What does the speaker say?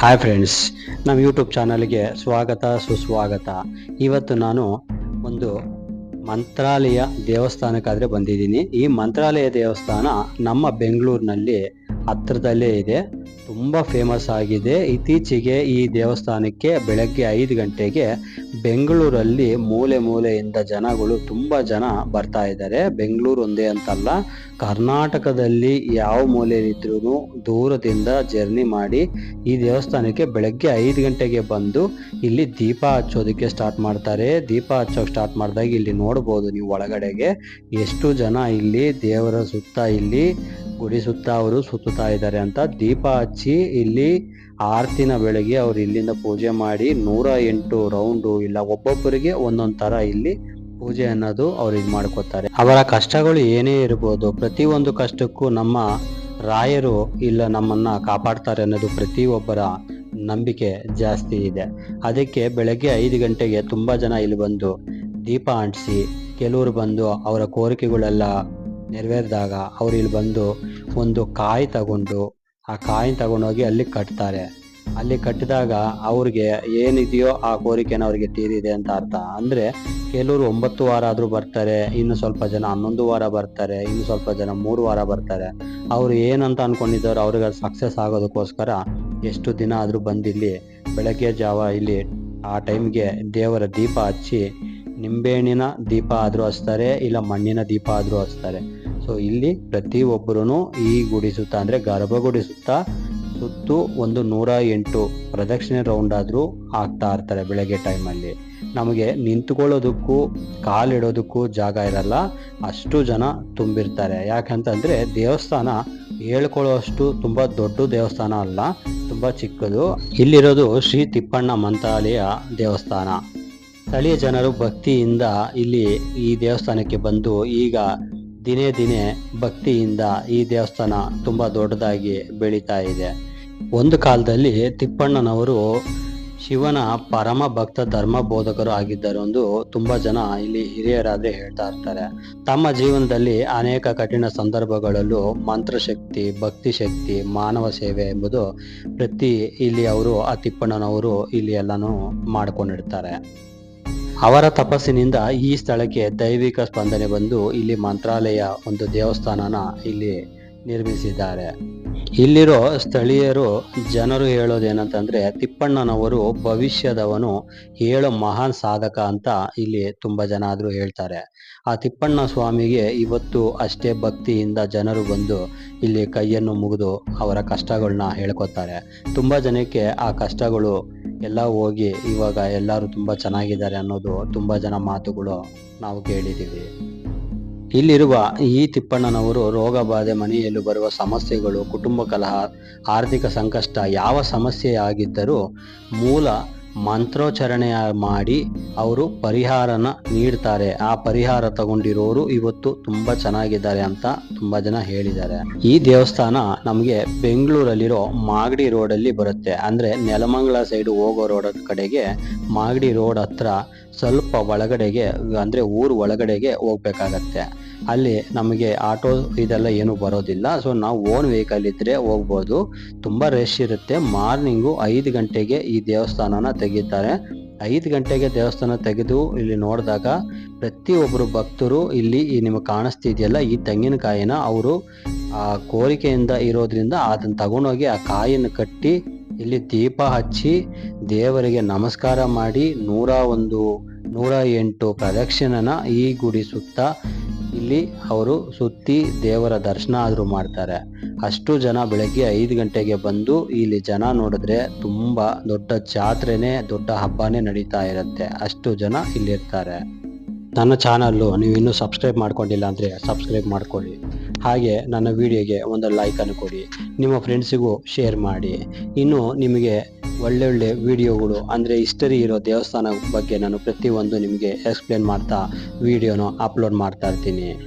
Hi friends ನಮ್ಮ YouTube ಚಾನಲ್ಗೆ ಸ್ವಾಗತ, ಸುಸ್ವಾಗತ. ಇವತ್ತು ನಾನು ಒಂದು ಮಂತ್ರಾಲಯ ದೇವಸ್ಥಾನಕ್ಕಾದರೆ ಬಂದಿದ್ದೀನಿ. ಈ ಮಂತ್ರಾಲಯ ದೇವಸ್ಥಾನ ನಮ್ಮ ಬೆಂಗಳೂರಿನಲ್ಲಿ ಹತ್ತಿರದಲ್ಲೇ ಇದೆ. ತುಂಬ ಫೇಮಸ್ ಆಗಿದೆ. ಇತ್ತೀಚೆಗೆ ಈ ದೇವಸ್ಥಾನಕ್ಕೆ ಬೆಳಗ್ಗೆ ಐದು ಗಂಟೆಗೆ ಬೆಂಗಳೂರಲ್ಲಿ ಮೂಲೆ ಮೂಲೆಯಿಂದ ಜನಗಳು ತುಂಬ ಜನ ಬರ್ತಾ ಇದ್ದಾರೆ. ಬೆಂಗಳೂರು ಒಂದೇ ಅಂತಲ್ಲ, ಕರ್ನಾಟಕದಲ್ಲಿ ಯಾವ ಮೂಲೆಯಲ್ಲಿದ್ರೂ ದೂರದಿಂದ ಜರ್ನಿ ಮಾಡಿ ಈ ದೇವಸ್ಥಾನಕ್ಕೆ ಬೆಳಗ್ಗೆ ಐದು ಗಂಟೆಗೆ ಬಂದು ಇಲ್ಲಿ ದೀಪ ಹಚ್ಚೋದಕ್ಕೆ ಸ್ಟಾರ್ಟ್ ಮಾಡ್ತಾರೆ. ದೀಪ ಹಚ್ಚೋಕೆ ಸ್ಟಾರ್ಟ್ ಮಾಡಿದಾಗ ಇಲ್ಲಿ ನೋಡ್ಬೋದು ನೀವು ಒಳಗಡೆಗೆ ಎಷ್ಟು ಜನ ಇಲ್ಲಿ ದೇವರ ಸುತ್ತ ಇಲ್ಲಿ ಗುಡಿ ಸುತ್ತ ಅವರು ಸುತ್ತುತ್ತಾ ಇದ್ದಾರೆ ಅಂತ ದೀಪ ಹಚ್ಚಿ ಇಲ್ಲಿ ಆರ್ತಿನ ಬೆಳಗ್ಗೆ ಅವ್ರು ಇಲ್ಲಿಂದ ಪೂಜೆ ಮಾಡಿ ನೂರ ಎಂಟು ರೌಂಡು ಇಲ್ಲ ಒಬ್ಬೊಬ್ಬರಿಗೆ ಒಂದೊಂದ್ ತರ ಇಲ್ಲಿ ಪೂಜೆ ಅನ್ನೋದು ಅವ್ರು ಇದು ಮಾಡ್ಕೋತಾರೆ. ಅವರ ಕಷ್ಟಗಳು ಏನೇ ಇರ್ಬೋದು ಒಂದು ಕಷ್ಟಕ್ಕೂ ನಮ್ಮ ರಾಯರು ಇಲ್ಲ ನಮ್ಮನ್ನ ಕಾಪಾಡ್ತಾರೆ ಅನ್ನೋದು ಪ್ರತಿಯೊಬ್ಬರ ನಂಬಿಕೆ ಜಾಸ್ತಿ ಇದೆ. ಅದಕ್ಕೆ ಬೆಳಗ್ಗೆ ಐದು ಗಂಟೆಗೆ ತುಂಬಾ ಜನ ಇಲ್ಲಿ ಬಂದು ದೀಪ ಅಂಟಿಸಿ ಕೆಲವರು ಬಂದು ಅವರ ಕೋರಿಕೆಗಳೆಲ್ಲ ನೆರವೇರಿದಾಗ ಅವ್ರು ಇಲ್ಲಿ ಬಂದು ಒಂದು ಕಾಯಿ ತಗೊಂಡು ಆ ಕಾಯಿ ತಗೊಂಡೋಗಿ ಅಲ್ಲಿ ಕಟ್ತಾರೆ. ಅಲ್ಲಿ ಕಟ್ಟಿದಾಗ ಅವ್ರಿಗೆ ಏನಿದೆಯೋ ಆ ಕೋರಿಕೆನ ಅವ್ರಿಗೆ ತೀರಿದೆ ಅಂತ ಅರ್ಥ. ಅಂದ್ರೆ ಕೆಲವರು ಒಂಬತ್ತು ವಾರ ಆದ್ರೂ ಬರ್ತಾರೆ, ಇನ್ನು ಸ್ವಲ್ಪ ಜನ ಹನ್ನೊಂದು ವಾರ ಬರ್ತಾರೆ, ಇನ್ನು ಸ್ವಲ್ಪ ಜನ ಮೂರು ವಾರ ಬರ್ತಾರೆ. ಅವ್ರು ಏನಂತ ಅನ್ಕೊಂಡಿದ್ದಾರೆ ಅವ್ರಿಗೆ ಸಕ್ಸಸ್ ಆಗೋದಕ್ಕೋಸ್ಕರ ಎಷ್ಟು ದಿನ ಆದ್ರೂ ಬಂದಿಲ್ಲಿ ಬೆಳಗ್ಗೆ ಜಾವ ಇಲ್ಲಿ ಆ ಟೈಮ್ಗೆ ದೇವರ ದೀಪ ಹಚ್ಚಿ ನಿಂಬೆಹಣ್ಣಿನ ದೀಪ ಆದ್ರೂ ಹಚ್ತಾರೆ, ಇಲ್ಲ ಮಣ್ಣಿನ ದೀಪ ಆದ್ರೂ ಹಚ್ತಾರೆ. ಸೊ ಇಲ್ಲಿ ಪ್ರತಿ ಒಬ್ಬರು ಈ ಗುಡಿ ಸುತ್ತ ಅಂದ್ರೆ ಗರ್ಭಗುಡಿ ಸುತ್ತ ಸುತ್ತು ಒಂದು ನೂರ ಎಂಟು ಪ್ರದಕ್ಷಿಣೆ ರೌಂಡ್ ಆದ್ರೂ ಆಗ್ತಾ ಇರ್ತಾರೆ ಬೆಳಗ್ಗೆ ಟೈಮಲ್ಲಿ ನಮಗೆ ನಿಂತ್ಕೊಳ್ಳೋದಕ್ಕೂ, ಕಾಲಿಡೋದಕ್ಕೂ ಜಾಗ ಇರಲ್ಲ, ಅಷ್ಟು ಜನ ತುಂಬಿರ್ತಾರೆ. ಯಾಕಂತಂದ್ರೆ ದೇವಸ್ಥಾನ ಹೇಳ್ಕೊಳ್ಳೋಷ್ಟು ತುಂಬಾ ದೊಡ್ಡ ದೇವಸ್ಥಾನ ಅಲ್ಲ, ತುಂಬಾ ಚಿಕ್ಕದು. ಇಲ್ಲಿರೋದು ಶ್ರೀ ತಿಪ್ಪಣ್ಣ ಮಂತ್ರಾಲಯ ದೇವಸ್ಥಾನ. ಸ್ಥಳೀಯ ಜನರು ಭಕ್ತಿಯಿಂದ ಇಲ್ಲಿ ಈ ದೇವಸ್ಥಾನಕ್ಕೆ ಬಂದು ಈಗ ದಿನೇ ದಿನೇ ಭಕ್ತಿಯಿಂದ ಈ ದೇವಸ್ಥಾನ ತುಂಬಾ ದೊಡ್ಡದಾಗಿ ಬೆಳೀತಾ ಇದೆ. ಒಂದು ಕಾಲದಲ್ಲಿ ತಿಪ್ಪಣ್ಣನವರು ಶಿವನ ಪರಮ ಭಕ್ತ ಧರ್ಮ ಬೋಧಕರು ಆಗಿದ್ದರು ಎಂದು ತುಂಬಾ ಜನ ಇಲ್ಲಿ ಹಿರಿಯರಾದ್ರೆ ಹೇಳ್ತಾ ಇರ್ತಾರೆ. ತಮ್ಮ ಜೀವನದಲ್ಲಿ ಅನೇಕ ಕಠಿಣ ಸಂದರ್ಭಗಳಲ್ಲೂ ಮಂತ್ರಶಕ್ತಿ ಭಕ್ತಿ ಶಕ್ತಿ ಮಾನವ ಸೇವೆ ಎಂಬುದು ಪ್ರತಿ ಇಲ್ಲಿ ಅವರು ಆ ತಿಪ್ಪಣ್ಣನವರು ಇಲ್ಲಿ ಎಲ್ಲನೂ ಮಾಡ್ಕೊಂಡಿರ್ತಾರೆ. ಅವರ ತಪಸ್ಸಿನಿಂದ ಈ ಸ್ಥಳಕ್ಕೆ ದೈವಿಕ ಸ್ಪಂದನೆ ಬಂದು ಇಲ್ಲಿ ಮಂತ್ರಾಲಯ ಒಂದು ದೇವಸ್ಥಾನನ ಇಲ್ಲಿ ನಿರ್ಮಿಸಿದ್ದಾರೆ. ಇಲ್ಲಿರೋ ಸ್ಥಳೀಯರು ಜನರು ಹೇಳೋದೇನಂತಂದ್ರೆ ತಿಪ್ಪಣ್ಣನವರು ಭವಿಷ್ಯದವನು ಏಳು ಮಹಾನ್ ಸಾಧಕ ಅಂತ ಇಲ್ಲಿ ತುಂಬಾ ಜನ ಆದ್ರೂ ಹೇಳ್ತಾರೆ. ಆ ತಿಪ್ಪಣ್ಣ ಸ್ವಾಮಿಗೆ ಇವತ್ತು ಅಷ್ಟೇ ಭಕ್ತಿಯಿಂದ ಜನರು ಬಂದು ಇಲ್ಲಿ ಕೈಯನ್ನು ಮುಗಿದು ಅವರ ಕಷ್ಟಗಳನ್ನ ಹೇಳ್ಕೊತಾರೆ. ತುಂಬಾ ಜನಕ್ಕೆ ಆ ಕಷ್ಟಗಳು ಎಲ್ಲ ಹೋಗಿ ಇವಾಗ ಎಲ್ಲರೂ ತುಂಬ ಚೆನ್ನಾಗಿದ್ದಾರೆ ಅನ್ನೋದು ತುಂಬ ಜನ ಮಾತುಗಳು ನಾವು ಕೇಳಿದ್ದೀವಿ. ಇಲ್ಲಿರುವ ಈ ತಿಪ್ಪಣ್ಣನವರು ರೋಗ ಬಾಧೆ ಮನೆಯಲ್ಲಿ ಬರುವ ಸಮಸ್ಯೆಗಳು, ಕುಟುಂಬ ಕಲಹ, ಆರ್ಥಿಕ ಸಂಕಷ್ಟ ಯಾವ ಸಮಸ್ಯೆ ಆಗಿದ್ದರೂ ಮೂಲ ಮಂತ್ರೋಚ್ಚಾರಣೆ ಮಾಡಿ ಅವರು ಪರಿಹಾರನ ನೀಡ್ತಾರೆ. ಆ ಪರಿಹಾರ ತಗೊಂಡಿರೋರು ಇವತ್ತು ತುಂಬಾ ಚೆನ್ನಾಗಿದ್ದಾರೆ ಅಂತ ತುಂಬಾ ಜನ ಹೇಳಿದ್ದಾರೆ. ಈ ದೇವಸ್ಥಾನ ನಮಗೆ ಬೆಂಗಳೂರಲ್ಲಿರೋ ಮಾಗಡಿ ರೋಡ್ ಅಲ್ಲಿ ಬರುತ್ತೆ. ಅಂದ್ರೆ ನೆಲಮಂಗಲ ಸೈಡ್ ಹೋಗೋ ರೋಡ್ ಕಡೆಗೆ ಮಾಗಡಿ ರೋಡ್ ಹತ್ರ ಸ್ವಲ್ಪ ಒಳಗಡೆಗೆ, ಅಂದ್ರೆ ಊರು ಒಳಗಡೆಗೆ ಹೋಗ್ಬೇಕಾಗತ್ತೆ. ಅಲ್ಲಿ ನಮಗೆ ಆಟೋ ಇದೆಲ್ಲ ಏನು ಬರೋದಿಲ್ಲ. ಸೊ ನಾವು ಓನ್ ವೆಹಿಕಲ್ ಇದ್ರೆ ಹೋಗ್ಬೋದು. ತುಂಬ ರಶ್ ಇರುತ್ತೆ. ಮಾರ್ನಿಂಗು ಐದು ಗಂಟೆಗೆ ಈ ದೇವಸ್ಥಾನನ ತೆಗಿತಾರೆ. ಐದು ಗಂಟೆಗೆ ದೇವಸ್ಥಾನ ತೆಗೆದು ಇಲ್ಲಿ ನೋಡಿದಾಗ ಪ್ರತಿಯೊಬ್ಬರು ಭಕ್ತರು ಇಲ್ಲಿ ಈ ನಿಮಗೆ ಕಾಣಿಸ್ತಿದೆಯಲ್ಲ, ಈ ತೆಂಗಿನಕಾಯಿನ ಅವರು ಆ ಕೋರಿಕೆಯಿಂದ ಇರೋದ್ರಿಂದ ಅದನ್ನು ತಗೊಂಡೋಗಿ ಆ ಕಾಯಿನ ಕಟ್ಟಿ ಇಲ್ಲಿ ದೀಪ ಹಚ್ಚಿ ದೇವರಿಗೆ ನಮಸ್ಕಾರ ಮಾಡಿ ನೂರ ಒಂದು, ನೂರ ಎಂಟು ಪ್ರದಕ್ಷಿಣನ ಈ ಗುಡಿ ಸುತ್ತ ಇಲ್ಲಿ ಅವರು ಸುತ್ತಿ ದೇವರ ದರ್ಶನ ಆದರೂ ಮಾಡ್ತಾರೆ. ಅಷ್ಟು ಜನ ಬೆಳಗ್ಗೆ ಐದು ಗಂಟೆಗೆ ಬಂದು ಇಲ್ಲಿ ಜನ ನೋಡಿದ್ರೆ ತುಂಬ ದೊಡ್ಡ ಜಾತ್ರೆನೇ, ದೊಡ್ಡ ಹಬ್ಬನೇ ನಡೀತಾ ಇರುತ್ತೆ. ಅಷ್ಟು ಜನ ಇಲ್ಲಿರ್ತಾರೆ. ನನ್ನ ಚಾನಲ್ಲು ನೀವು ಇನ್ನೂ ಸಬ್ಸ್ಕ್ರೈಬ್ ಮಾಡ್ಕೊಂಡಿಲ್ಲ ಅಂದರೆ ಸಬ್ಸ್ಕ್ರೈಬ್ ಮಾಡ್ಕೊಳ್ಳಿ. ಹಾಗೆ ನನ್ನ ವಿಡಿಯೋಗೆ ಒಂದು ಲೈಕನ್ನು ಕೊಡಿ. ನಿಮ್ಮ ಫ್ರೆಂಡ್ಸಿಗೂ ಶೇರ್ ಮಾಡಿ. ಇನ್ನು ನಿಮಗೆ ಒಳ್ಳೊಳ್ಳೆ ವಿಡಿಯೋಗಳು ಅಂದರೆ ಹಿಸ್ಟರಿ ಇರೋ ದೇವಸ್ಥಾನ ಬಗ್ಗೆ ನಾನು ಪ್ರತಿಯೊಂದು ನಿಮಗೆ ಎಕ್ಸ್ಪ್ಲೇನ್ ಮಾಡ್ತಾ, ವಿಡಿಯೋನ ಅಪ್ಲೋಡ್ ಮಾಡ್ತಾ ಇರ್ತೀನಿ.